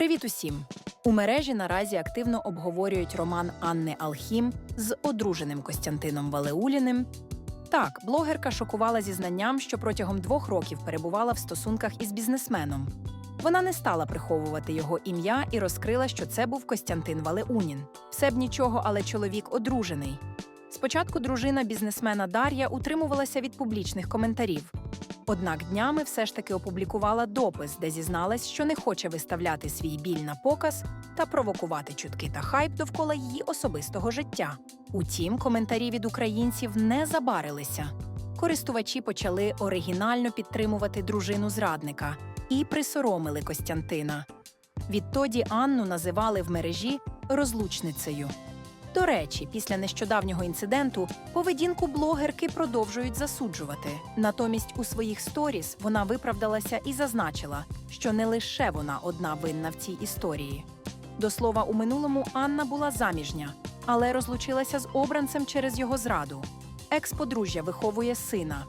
Привіт усім! У мережі наразі активно обговорюють роман Анни Алхім з одруженим Костянтином Валеуліним. Так, блогерка шокувала зізнанням, що протягом двох років перебувала в стосунках із бізнесменом. Вона не стала приховувати його ім'я і розкрила, що це був Костянтин Валеунін. Все б нічого, але чоловік одружений. Спочатку дружина бізнесмена Дар'я утримувалася від публічних коментарів. Однак днями все ж таки опублікувала допис, де зізналась, що не хоче виставляти свій біль на показ та провокувати чутки та хайп довкола її особистого життя. Утім, коментарі від українців не забарилися. Користувачі почали оригінально підтримувати дружину зрадника і присоромили Костянтина. Відтоді Анну називали в мережі розлучницею. До речі, після нещодавнього інциденту поведінку блогерки продовжують засуджувати. Натомість у своїх сторіс вона виправдалася і зазначила, що не лише вона одна винна в цій історії. До слова, у минулому Анна була заміжня, але розлучилася з обранцем через його зраду. Екс-подружжя виховує сина.